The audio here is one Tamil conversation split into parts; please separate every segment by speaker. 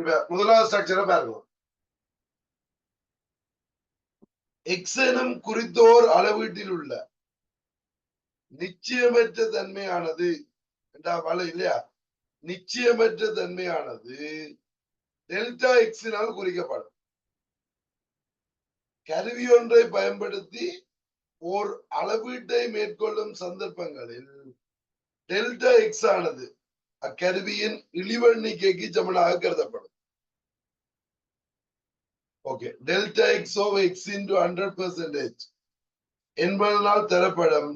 Speaker 1: இப்ப முதலாவது ஸ்ட்ரக்சரை பாருங்க. எக்ஸ் எனும் குறித்தோர் அளவீட்டில் உள்ள நிச்சயமற்ற தன்மையானது என்றா இல்லையா? நிச்சயமற்ற தன்மையானது டெல்டா எக்ஸினால் குறிக்கப்படும். கருவி ஒன்றை பயன்படுத்தி ஓர் அளவீட்டை மேற்கொள்ளும் சந்தர்ப்பங்களில் டெல்டா எக்ஸ் ஆனது அக்கருவியின் இழிவெண்ணிக்கைக்கு சமனாக கருதப்படும். ஓகே டெல்டா எக்ஸ் ஓ எக்ஸ் இன்டு ஹண்ட்ரட் பெர்சன்டேஜ் என்பதனால் தரப்படும்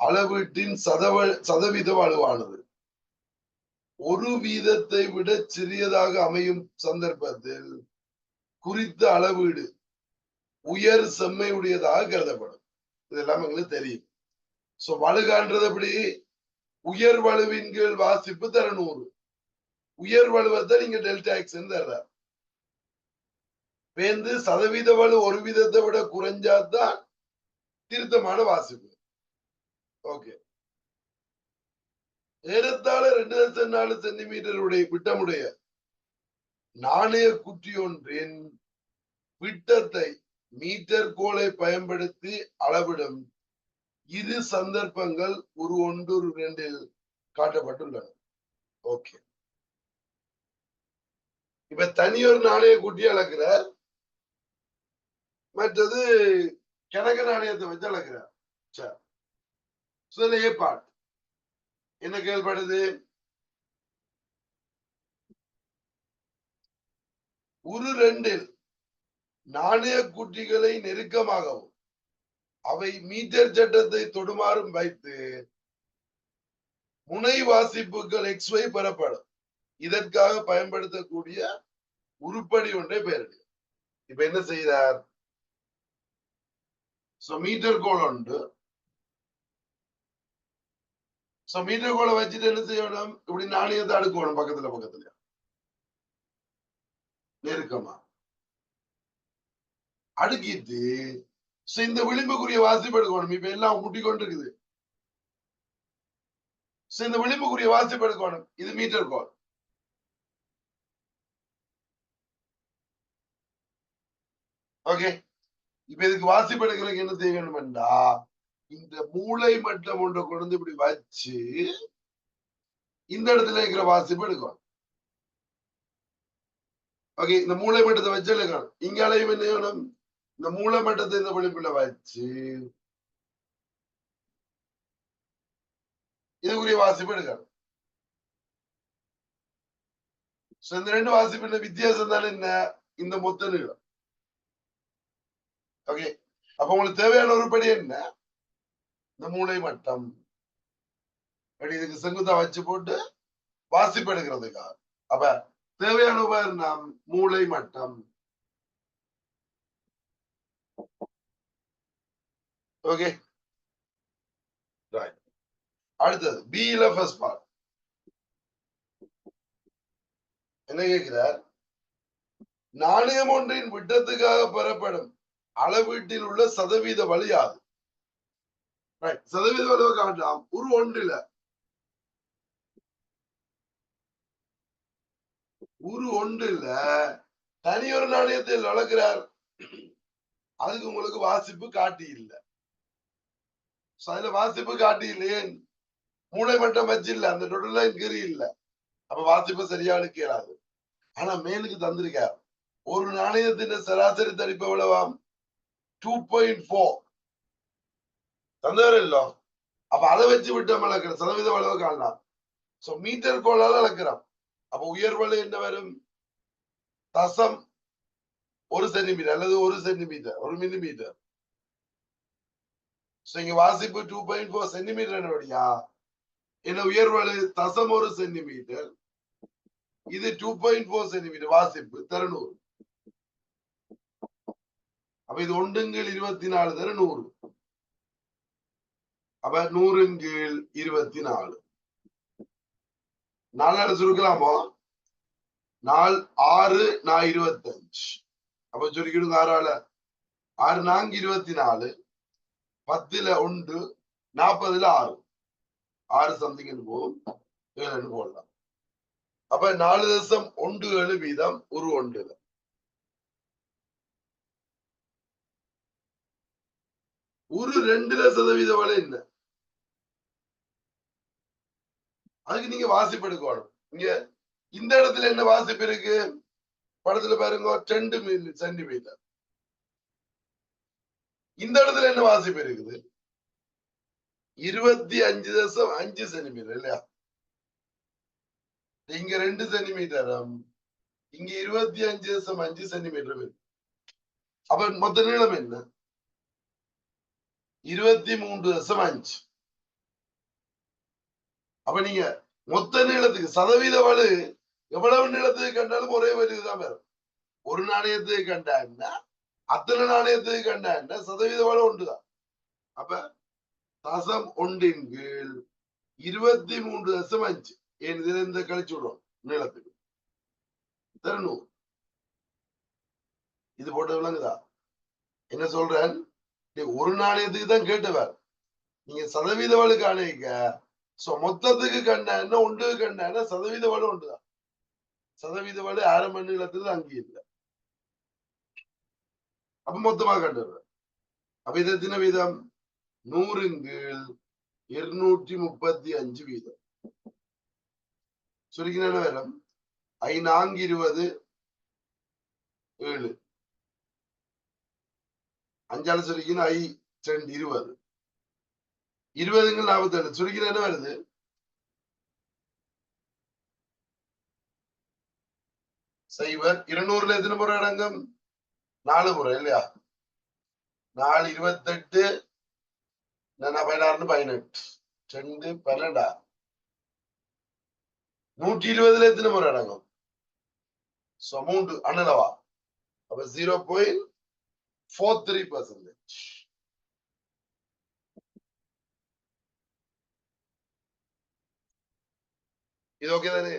Speaker 1: அளவீட்டின் சதவ சதவீத வலுவானது. ஒரு வீதத்தை விட சிறியதாக அமையும் சந்தர்ப்பத்தில் குறித்த அளவீடு உயர் செம்மையுடையதாக கருதப்படும். இதெல்லாம் எங்களுக்கு தெரியும். சோ வலுகான்றது எப்படி? உயர் வலுவின் கீழ் வாசிப்பு தர நூறு உயர் வலுவத்தை நீங்க டெல்டா எக்ஸ் தர்ற பேந்து சதவீத ஒரு விதத்தை விட குறைஞ்சாதான் திருத்தமான வாசிப்பு. ஓகே. ஏறத்தாழ ரெண்டு லட்சம் நாலு சென்டிமீட்டர் உடைய விட்டமுடைய நாணய குட்டி ஒன்றின் விட்டத்தை மீட்டர் கோலை பயன்படுத்தி அளவிடும் இரு சந்தர்ப்பங்கள் ஒரு ஒன்று இரண்டில் ரெண்டில் காட்டப்பட்டுள்ளன. ஓகே. இப்ப தனியொரு நாணய குட்டி அளக்கிறார். மற்றது கிணக்க நாணயத்தை வச்சு அளக்கிறார் சரி சொல்ல என்ன கேள்விப்படுது? ஒரு ரெண்டில் நாணய குட்டிகளை நெருக்கமாகவும் அவை மீட்டர் சட்டத்தை தொடுமாறும் வைத்து முனை வாசிப்புகள் எக்ஸ் பெறப்படும். இதற்காக பயன்படுத்தக்கூடிய உருப்படி ஒன்றை பெயரிடு இப்ப என்ன செய்கிறார் சோ மீட்டர் கோல் உண்டு சோ மீட்டர் கோலை வச்சுட்டு என்ன செய்யணும் இப்படி நாணயத்தை அடுக்கணும் பக்கத்துல பக்கத்துல நெருக்கமா அடுக்கிட்டு இந்த விளிம்புக்குரிய வாசிப்பு எடுக்கணும் இப்ப எல்லாம் முட்டி கொண்டு இருக்குது இந்த விளிம்புக்குரிய வாசிப்பு எடுக்கணும் இது மீட்டர் கோல் ஓகே இப்ப இதுக்கு வாசிப்பு என்ன செய்ய வேண்டும்டா இந்த மூளை மட்டம் ஒன்றை கொண்டு இப்படி வச்சு இந்த இடத்துல இருக்கிற வாசிப்பு எடுக்கணும். ஓகே இந்த மூளை மட்டத்தை வச்சு எடுக்கணும். இங்க அளவு என்ன வேணும்? இந்த மூளை மட்டத்தை இந்த விளிம்புல வச்சு இதுக்குரிய வாசிப்பு எடுக்கணும். இந்த ரெண்டு வாசிப்பின் வித்தியாசம் தானே என்ன? இந்த மொத்த நீளம். ஓகே அப்ப உங்களுக்கு தேவையான உருப்படி என்ன? இந்த மூளை மட்டம். அப்படி இதுக்கு செங்குத்தா வச்சு போட்டு வாசிப்பு எடுக்கிறதுக்காக. அப்ப தேவையான உபகரணம் மூளை மட்டம். ஓகே அடுத்தது பியில ஃபர்ஸ்ட் பார்ட் என்ன கேட்கிறார்? நாணயம் ஒன்றின் விட்டத்துக்காக பெறப்படும். அளவீட்டில் உள்ள சதவீத வழி அது சதவீத வலுவை காட்டலாம் ஒரு ஒன்றில. ஒரு ஒன்றில் தனியொரு நாணயத்தில் நடக்கிறார். அதுக்கு உங்களுக்கு வாசிப்பு காட்டி இல்லை. அதுல வாசிப்பு காட்டி இல்லையே. மூளை மட்டம் வச்சு இல்லை. அந்த டொடல் லைன் கீறி இல்ல. அப்ப வாசிப்பு சரியா எடுக்கிறாது ஆனா மேலுக்கு தந்திருக்கார். ஒரு நாணயத்தின் சராசரி தடிப்பு எவ்வளவாம்? டூ பாயிண்ட் ஃபோர் தந்தவர் இல்லோ. அப்ப அதை வச்சு விட்டு அளக்கிற சதவீத அளவு காணலாம். சோ மீட்டர் கோளால அளக்கிறோம். அப்ப உயர்வலு என்ன வரும்? தசம் ஒரு சென்டிமீட்டர் அல்லது ஒரு சென்டிமீட்டர் ஒரு மில்லிமீட்டர் சோ இங்க வாசிப்பு டூ பாயிண்ட் ஃபோர் சென்டிமீட்டர் என்னபடியா என்ன உயர்வலு தசம் ஒரு சென்டிமீட்டர் இது டூ பாயிண்ட் ஃபோர் சென்டிமீட்டர் வாசிப்பு. தரநூறு அப்ப இது ஒன்றுங்கீழ் இருபத்தி நாலு தர நூறு. அப்ப நூறுங்கீழ் இருபத்தி நாலு நாலாறு சுருக்கலாமோ? நாள் ஆறு நான் இருபத்தஞ்சு. அப்ப சுருக்கிடுங்க ஆறால. ஆறு நான்கு இருபத்தி நாலு பத்துல ஒன்று நாற்பதுல ஆறு. ஆறு சம்திங் போகும் ஏழுன்னு போடலாம். அப்ப நாலு தசம் ஒன்று ஏழு வீதம் ஒரு ஒன்று ஒரு ரெண்டுல சதவீத வலை என்ன அதுக்கு நீங்க வாசிப்பு எடுக்கணும். இங்க இந்த இடத்துல என்ன வாசிப்பு இருக்கு? படத்துல பாருங்க ரெண்டு மில்லி சென்டிமீட்டர் இந்த இடத்துல என்ன வாசிப்பு இருக்குது? இருபத்தி அஞ்சு தசம் அஞ்சு சென்டிமீட்டர் இல்லையா? இங்க ரெண்டு சென்டிமீட்டரும் இங்க இருபத்தி அஞ்சு தசம் அஞ்சு சென்டிமீட்டர் இருக்கு. அப்ப மொத்த நீளம் என்ன? இருபத்தி மூன்று தசம் அஞ்சு. அப்ப நீங்க மொத்த நீளத்துக்கு சதவீத வலு எவ்வளவு நீளத்துக்கு கண்டாலும் ஒரே ஒரு இதுதான் வரும். ஒரு நாணயத்துக்கு கண்டான்னா அத்தனை நாணயத்துக்கு கண்டான்னா சதவீத வலு ஒன்றுதான். அப்ப தசம் ஒன்றின் கீழ் இருபத்தி மூன்று தசம் அஞ்சு. என் இதுல இருந்து கழிச்சு விடுறோம்? நீளத்துக்கு. தரணும் இது போட்டு விளங்குதா? என்ன சொல்றேன்? ஒரு நாணயத்துக்கு தான் கேட்டவர் நீங்க சதவீத வலு காணிக்க சோ மொத்தத்துக்கு உண்டு கண்ட என்ன? சதவீத வலு உண்டுதான் சதவீத வலு ஆரம்ப நிலத்துல அங்கே இல்லை. அப்ப மொத்தமா கண்டுடுற அப்ப வீதம்? நூறின் கீழ் இருநூற்றி முப்பத்தி அஞ்சு வீதம். சுருக்கின வேறம் ஐநான்கு இருபது ஏழு. அஞ்சால சுருக்கின ஐ ரெண்டு இருபது. இருபதுங்கள் நாற்பத்தேழு சுருக்கின என்ன வருது? சைவர் இருநூறுல எத்தனை முறை அடங்கும்? நாலு முறை இல்லையா? நாலு இருபத்தெட்டு நான் பதினாறுன்னு பதினெட்டு. ரெண்டு பன்னெண்டா? நூற்றி இருபதுல எத்தனை முறை அடங்கும்? மூன்று அண்ணலவா அப்ப zero point four three percentage இது ஓகே தானே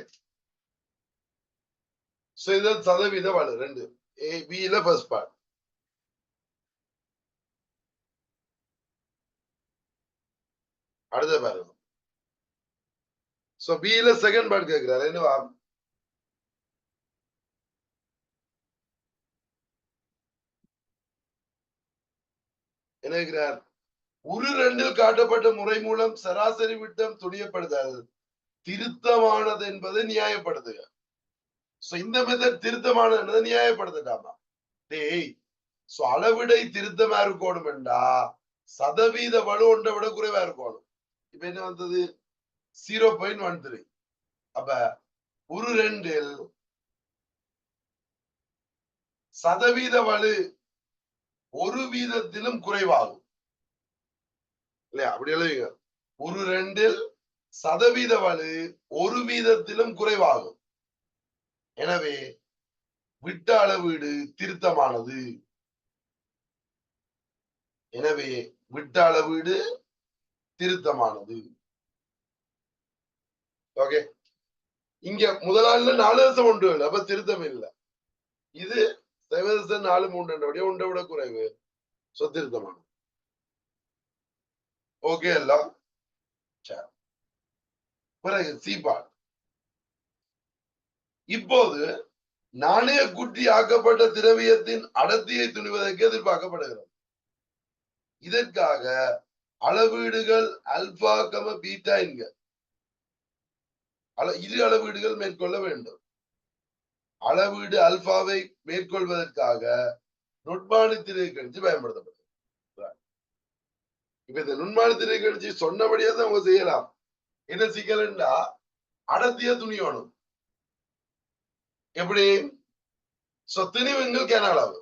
Speaker 1: சோ இது சதவீத வலு ரெண்டு. ஏ பியில ஃபர்ஸ்ட் பார்ட் அடுத்த பாருங்க. சோ பியில செகண்ட் பார்ட் கேக்குறாரு. என்னவா? என்ன உரு ஒரு ரெண்டில் காட்டப்பட்ட முறை மூலம் சராசரி விட்டம் துணியப்படுதல் திருத்தமானது என்பதை நியாயப்படுத்துக சோ இந்த மெத்தட் திருத்தமானது என்பதை நியாயப்படுத்தட்டாமா டேய் சோ அளவிடை திருத்தமா இருக்கணும் என்றா? சதவீத வலு ஒன்றை விட குறைவா இருக்கணும். இப்ப என்ன வந்தது? ஜீரோ பாயிண்ட் ஒன் த்ரீ அப்ப ஒரு ரெண்டில் சதவீத வலு ஒரு வீதத்திலும் குறைவாகும். இல்லையா? அப்படி எழுதுங்க ஒரு ரெண்டில் சதவீத வலு ஒரு வீதத்திலும் குறைவாகும். எனவே விட்ட அளவீடு திருத்தமானது. எனவே விட்ட அளவீடு திருத்தமானது. ஓகே. இங்க முதலாளில நாலு வருஷம் ஒன்று இல்லை அப்ப திருத்தம் இல்லை. இது சைவதசம் நாலு மூன்று அப்படியே விட குறைவு. சொத்திருத்தமான ஓகே எல்லாம். பிறகு சீபாட் இப்போது நாணய குட்டி ஆக்கப்பட்ட திரவியத்தின் அடர்த்தியை துணிவதற்கு எதிர்பார்க்கப்படுகிறது. இதற்காக அளவீடுகள் அல்பா கம பீட்டா என்க. அள இரு அளவீடுகள் மேற்கொள்ள வேண்டும். அளவீடு அல்பாவை மேற்கொள்வதற்காக நுட்பாணி திரை கணிச்சு பயன்படுத்தப்படுது. இப்ப இந்த நுண்மாணி திரை கணிச்சு சொன்னபடியே தான் அவங்க செய்யலாம். என்ன சிக்கல்னா அடர்த்திய துணியணும் எப்படி? சோ திணிவுங்கள் கேன அளவு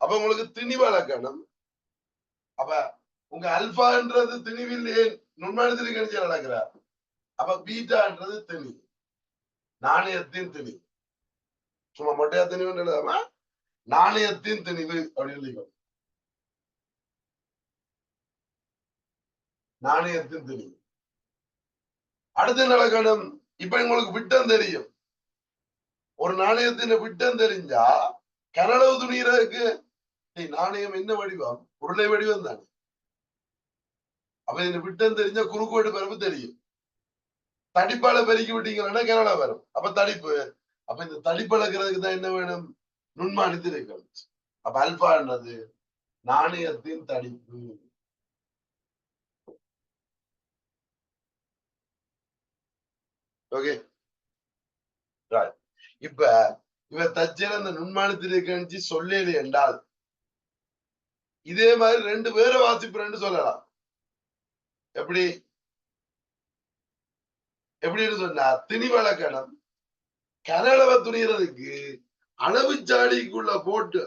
Speaker 1: அப்ப உங்களுக்கு திணிவு அளக்கணும் அப்ப உங்க அல்பான்றது திணிவில் ஏன் நுண்மாணி திரை கணிச்சு நடக்கிறார்? அப்ப பீட்டான்றது திணிவு நாணயத்தின் திணிவு. சும்மா மொட்டையா திணிவுன்னு எழுதாம நாணயத்தின் திணிவு அப்படின்னு எழுதிக்கணும் நாணயத்தின் திணிவு. அடுத்து நடக்கணும் இப்ப உங்களுக்கு விட்டம் தெரியும். ஒரு நாணயத்தின் விட்டம் தெரிஞ்சா கனளவு துணிகிறதுக்கு டேய், நாணயம் என்ன வடிவம்? உருளை வடிவம் தானே. அப்ப இந்த விட்டம் தெரிஞ்சா குறுக்கு வெட்டு பரப்பு தெரியும். தடிப்பால பெருக்கி விட்டீங்கன்னா கனடா வரும். அப்ப தடிப்பு. அப்ப இந்த தடிப்பு அளக்கிறதுக்கு தான் என்ன வேணும்? நுண்மானித்து அப்ப அல்பான்றது நாணயத்தின் தடிப்பு. ஓகே இப்ப இவ தச்சல அந்த நுண்மானத்தில் இருக்கணிச்சு சொல்லல என்றால் இதே மாதிரி ரெண்டு பேரை ரெண்டு சொல்லலாம். எப்படி? எப்படின்னு சொன்னா திணிவழக்கணம். கனளவை துணிகிறதுக்கு அளவு சாடிக்குள்ள போட்டு.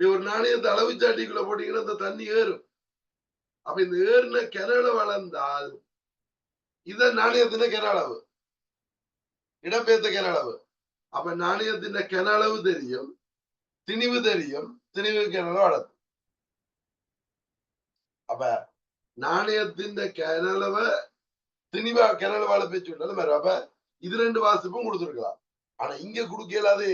Speaker 1: நீ ஒரு நாணயத்தை அளவு சாட்டிக்குள்ள போட்டீங்கன்னா இந்த தண்ணி ஏறும். அப்ப இந்த ஏறின கிணறு வளர்ந்தால் இத நாணயத்தின கிணளவு இடம்பெயர்த்த கிணளவு அப்ப நாணயத்தின் கிணளவு தெரியும் திணிவு தெரியும் திணிவு கிணறு வளர்த்து அப்ப நாணயத்தின் கிணளவ தெளிவா கிணறு வாழ பேச்சு விட்டாலும் வேற அப்ப இது ரெண்டு வாசிப்பும் கொடுத்துருக்கலாம். ஆனா இங்க கொடுக்கலாதே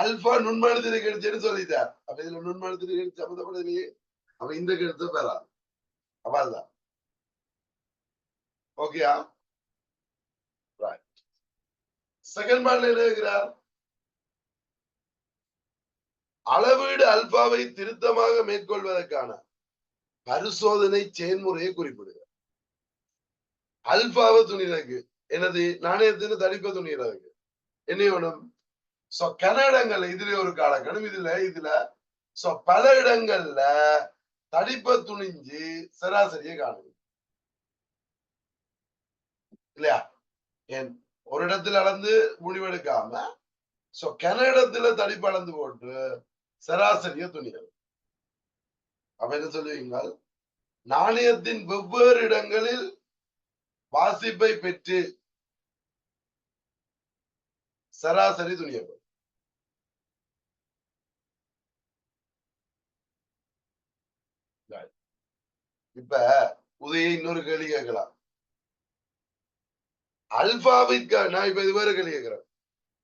Speaker 1: அல்பா நுண்மானத்தினை கிடைச்சேன்னு சொல்லிட்டார். அப்ப இதுல நுண்மானத்தினை கிடைச்சு சம்மந்தப்படலையே. அப்ப இந்த கருத்து பெறாது. அப்ப அதுதான். ஓகேயா செகண்ட் பார்ட்ல என்ன இருக்கிறார் அளவீடு அல்பாவை திருத்தமாக மேற்கொள்வதற்கான பரிசோதனை செயல்முறையை குறிப்பிடுகிறார். அல்பாவை துணிறதுக்கு எனது நாணயத்தின் தடிப்ப துணிறதுக்கு என்ன வேணும்? சோ கனடங்கள்ல இதுல ஒரு காலக்கணம் இதுல இதுல. சோ பல இடங்கள்ல தடிப்ப துணிஞ்சு சராசரியை காணுது இல்லையா? ஏன்? ஒரு இடத்துல அளந்து முடிவெடுக்காம சோ கனடத்துல தடிப்பு அளந்து போட்டு சராசரிய துணிகள் அப்ப என்ன சொல்லுவீங்க நாணயத்தின் வெவ்வேறு இடங்களில் வாசிப்பை பெற்று சராசரி துணியவர் இப்ப உதய இன்னொரு கேள்வி கேட்கலாம். அல்பாவிற்காக நான் இப்ப இது வேற கேள்வி கேட்கிறேன்.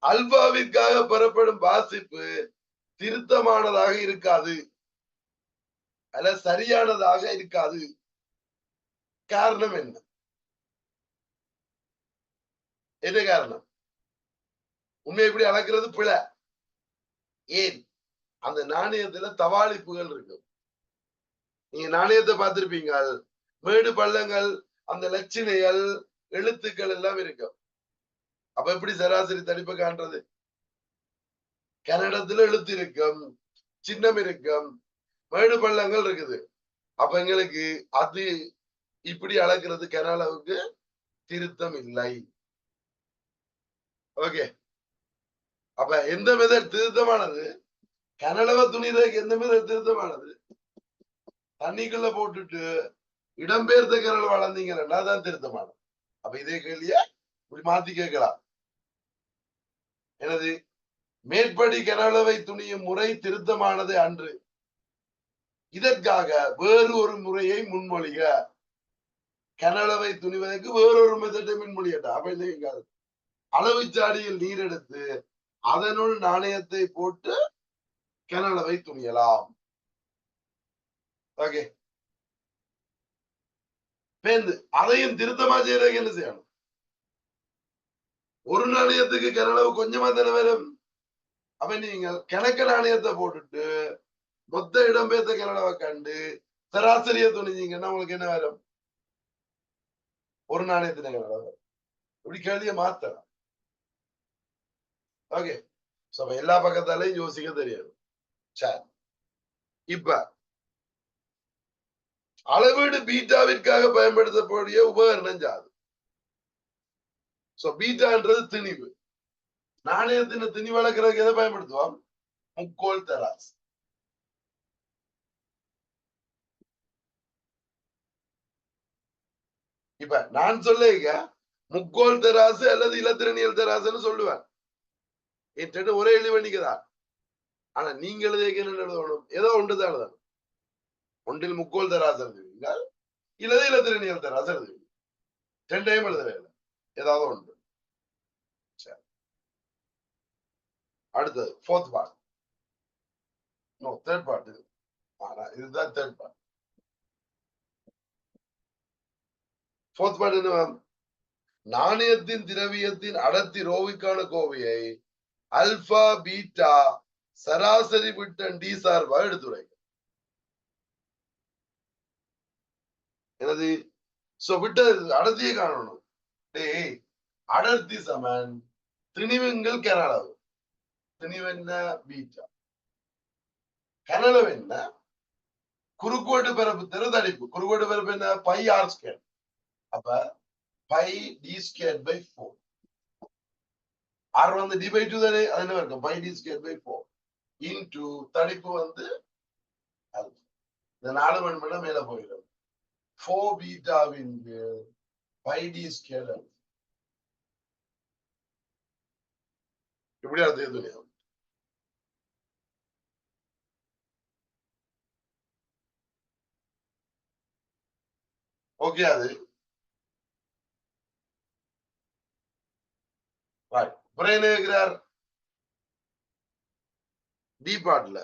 Speaker 1: அல்பாவிற்காக பெறப்படும் வாசிப்பு திருத்தமானதாக இருக்காது. அல்ல சரியானதாக இருக்காது. காரணம் என்ன? என்ன காரணம்? உண்மையை எப்படி அளக்கிறது? பிழை. ஏன்? அந்த நாணயத்துல தவாளிப்புகள் இருக்கும் நீங்க நாணயத்தை பார்த்திருப்பீங்க மேடு பள்ளங்கள் அந்த லட்சணைகள் எழுத்துக்கள் எல்லாம் இருக்கும் அப்ப எப்படி சராசரி தடிப்பு காண்றது? கன்னடத்துல எழுத்து இருக்கும் சின்னம் இருக்கும் மேடு பள்ளங்கள் இருக்குது. அப்ப எங்களுக்கு அது இப்படி அளக்கிறது கனளவுக்கு திருத்தம் இல்லை. ஓகே அப்ப எந்த மெதட் திருத்தமானது? கனடவ துணிதற்கு எந்த மெதட் திருத்தமானது? தண்ணிக்குள்ள போட்டுட்டு இடம்பெயர்ந்த கரல் வளர்ந்தீங்கன்னா தான் திருத்தமானது. அப்ப இதே கேள்விய இப்படி மாத்தி கேட்கலாம். எனது மேற்படி கனளவை துணியும் முறை திருத்தமானது அன்று. இதற்காக வேறு ஒரு முறையை முன்மொழிக. கனளவை துணிவதற்கு வேறொரு மெத்தட்டை முன்மொழியட்டா? அப்ப இந்த அளவு ஜாடியில் நீர் எடுத்து அதனுள் நாணயத்தை போட்டு கிணளவை துணியலாம். ஓகே பேந்து. அதையும் திருத்தமா செய்யறதுக்கு என்ன செய்யணும்? ஒரு நாணயத்துக்கு கனளவு கொஞ்சமா தானே வரும்? அப்ப நீங்க கிணக்க நாணயத்தை போட்டுட்டு மொத்த இடம்பெயர்த்த கனளவை கண்டு சராசரிய துணிஞ்சீங்கன்னா உங்களுக்கு என்ன வரும்? ஒரு நாணயத்தின கனளவு வரும். இப்படி கேள்வியை மாத்தலாம். ஓகே சோ எல்லா பக்கத்தாலையும் யோசிக்க தெரியாது. சரி இப்ப அளவீடு பீட்டாவிற்காக பயன்படுத்தக்கூடிய உபகரணம் ஜாது சோ பீட்டான்றது திணிவு. நாணயத்தின் திணி வளர்க்கறதுக்கு எதை பயன்படுத்துவோம்? முக்கோல் தராசு. இப்ப நான் சொல்லுங்க முக்கோல் தராசு அல்லது இலத்திரனியல் தராசுன்னு சொல்லுவேன். என்கிட்ட ஒரே எழுவணிக்குதான் ஆனா நீங்க எழுதிய என்ன எழுதணும்? ஏதோ ஒன்றுதான் எழுதணும். ஒன்றில் முக்கோல் தராசு எழுதுவீங்க இல்லது இலத்திரனியல் தராசு எழுதுவீங்க ரெண்டையும் எழுதுறேன் ஏதாவது ஒன்று. சரி. அடுத்தது fourth part no third part ஆனா இதுதான் தேர்ட் பார்ட் ஃபோர்த் பார்ட் என்ன நாணயத்தின் திரவியத்தின் அடர்த்தி ரோவிக்கான கோவையை அல்பா பீட்டா சராசரி விட்டன் டி சார்பா எடுத்துரை எனது சோ விட்ட அடர்த்தியை காணணும். டேய் அடர்த்தி சமன் திணிவுங்கள் கனளவு திணிவென்ன பீட்டா. கனளவு என்ன? குறுக்கோட்டு பரப்பு தெரு தடிப்பு குறுக்கோட்டு பரப்பு என்ன? பை ஆர் ஸ்கேர் அப்ப pi D square by four R வந்து டி பை டூ தானே? அது என்ன இருக்கும் pi D square by four into தடிப்பு வந்து இந்த நாலு மணி மணி மேல போயிடும். ஃபோர் பீட்டாவின் பை டி ஸ்கேர் இப்படி அது. எது ஓகே அது. ரைட் அப்புறம் என்ன கேட்கிறார் டி பாட்ல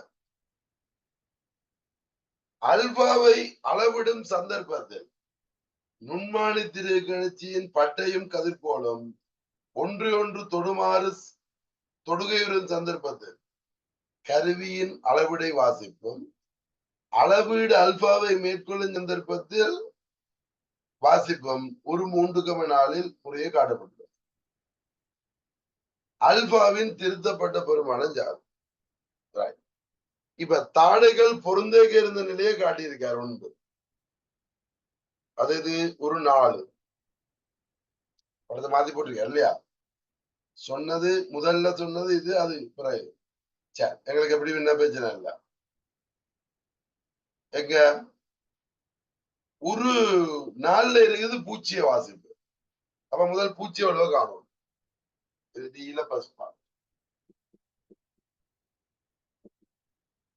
Speaker 1: அல்பாவை அளவிடும் சந்தர்ப்பத்தில் நுண்மானி திருக்கணிச்சியின் பட்டையும் கதிர்கோளும் ஒன்று ஒன்று தொடுமாறு தொடுகையுறும் சந்தர்ப்பத்தில் கருவியின் அளவிடை வாசிப்பும் அளவீடு அல்பாவை மேற்கொள்ளும் சந்தர்ப்பத்தில் வாசிப்பும் ஒரு மூன்று கம நாளில் முறையே காட்டப்படும் அல்பாவின் திருத்தப்பட்ட பெருமானம் ஜாதி. இப்ப தாடைகள் பொருந்தேக இருந்த நிலையை காட்டியிருக்கார் ஒன்று அது இது ஒரு நாலு படத்தை மாத்தி போட்டிருக்காரு இல்லையா? சொன்னது முதல்ல சொன்னது இது அது பிறகு. சரி எங்களுக்கு எப்படி என்ன பிரச்சனை இல்ல. எங்க? ஒரு நாள்ல இருக்குது பூச்சிய வாசிப்பு. அப்ப முதல் பூச்சி எவ்வளவு காணும். இது டீல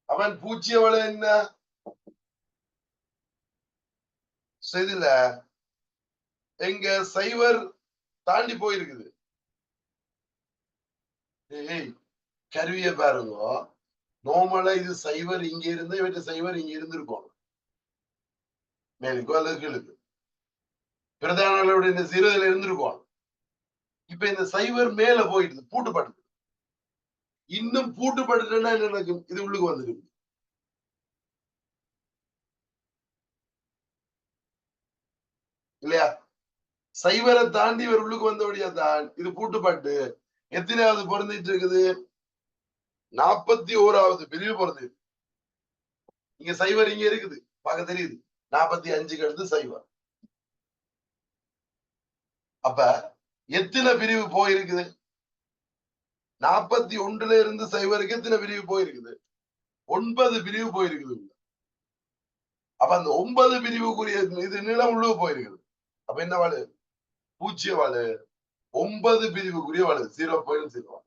Speaker 1: அவன் பூச்சி அவளை என்ன? செய்தில எங்க சைவர் தாண்டி போயிருக்குது. கருவிய பாருங்க. நோமல இது சைவர் இங்க இருந்து இவற்ற சைவர் இங்க இருந்திருக்கோம். மேலுக்கோ அல்லது கீழுக்கு பிரதான அளவுடைய இந்த இப்ப இந்த சைவர் மேல போயிடுது பூட்டுப்பட்டு இன்னும் பூட்டுப்பட்டுட்டா என்ன நடக்கும்? இது உள்ளுக்கு வந்துடும் இல்லையா? சைவரை தாண்டி இவர் உள்ளுக்கு வந்தபடியா தான் இது பூட்டுப்பாட்டு எத்தனையாவது பொருந்திட்டு இருக்குது? நாற்பத்தி ஓராவது பிரிவு பொருந்தது இங்க சைவர் இங்க இருக்குது. பார்க்க தெரியுது. நாற்பத்தி அஞ்சுக்கு அடுத்து சைவர். அப்ப எத்தனை பிரிவு போயிருக்குது? நாற்பத்தி ஒன்றுல இருந்து சைவருக்கு எத்தனை பிரிவு போயிருக்குது? ஒன்பது பிரிவு போயிருக்குது அப்ப அந்த ஒன்பது பிரிவுக்குரிய இது நிலம் உள்ள போயிருக்குது? அப்ப என்ன வாழு? பூச்சிய வாழு. ஒன்பது பிரிவுக்குரிய வாழு. ஜீரோ பாயிண்ட் ஜீரோ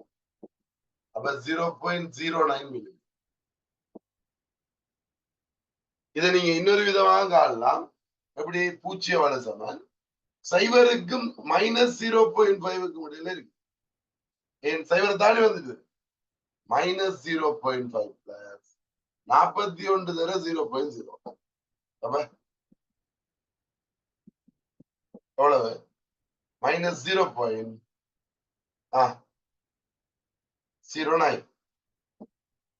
Speaker 1: அப்ப zero point zero nine milli இதை நீங்க இன்னொரு விதமாக காணலாம். எப்படி? பூச்சிய வாழ சமன் சைவருக்கும் மைனஸ் ஜீரோ பாயிண்ட் ஃபைவுக்கும் இடையில இருக்கு. ஏன்? சைவரை தாண்டி வந்துட்டு. Minus zero point five plus நாற்பத்தி ஒன்று தர ஜீரோ பாயிண்ட் ஜீரோ எவ்வளவு? Minus zero point ah zero nine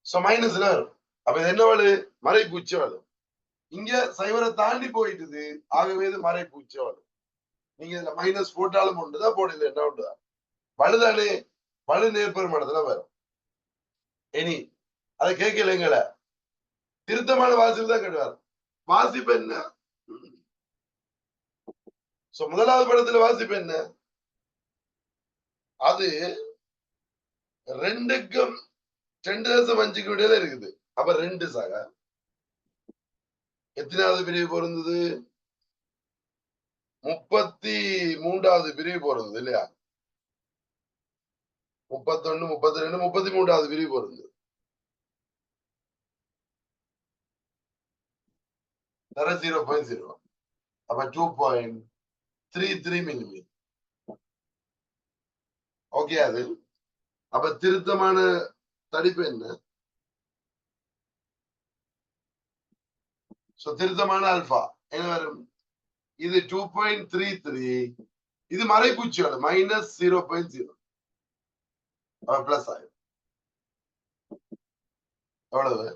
Speaker 1: so மைனஸ்ல வரும். அப்ப இது என்ன வாழு மறைப்பூச்சி வாழும் இங்க சைவரை தாண்டி போயிட்டுது. ஆகவே இது மறைப்பூச்சி வாழும் நீங்க இதுல மைனஸ் போட்டாலும் ஒன்றுதான் போடல என்ன ஒன்றுதான் வலுதானே வலு நேர்பெருமானத்துல வரும். இனி அதை கேட்கலைங்கள திருத்தமான வாசிப்பு தான் கேட்டுவார். வாசிப்பு என்ன? சோ முதலாவது படத்துல வாசிப்பு என்ன? அது ரெண்டுக்கும் ரெண்டு தசம் அஞ்சுக்கு இடையில இருக்குது. அப்ப ரெண்டு சக. எத்தனாவது பிரிவு பொருந்தது? முப்பத்தி மூன்றாவது பிரிவு போறது இல்லையா? முப்பத்தொன்னு முப்பத்தி ரெண்டு முப்பத்தி மூன்றாவது பிரிவு போறது. தர ஜீரோ பாயிண்ட் ஜீரோ அப்ப two point three three millimetre okay அது. அப்ப திருத்தமான தடிப்பு என்ன? சோ திருத்தமான அல்பா என்ன வரும்? இது டூ பாயிண்ட் த்ரீ த்ரீ இது மறைப்பூச்சியோட minus zero point zero plus ஆயிடும் எவ்வளவு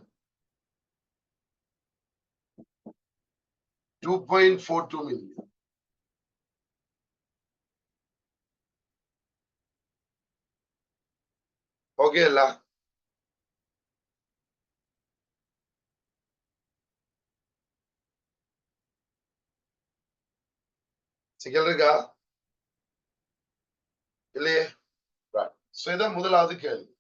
Speaker 1: two point four two million okay இல்ல சிக்கல் இருக்கா இல்லையே? சோ இதான் முதலாவது கேள்வி.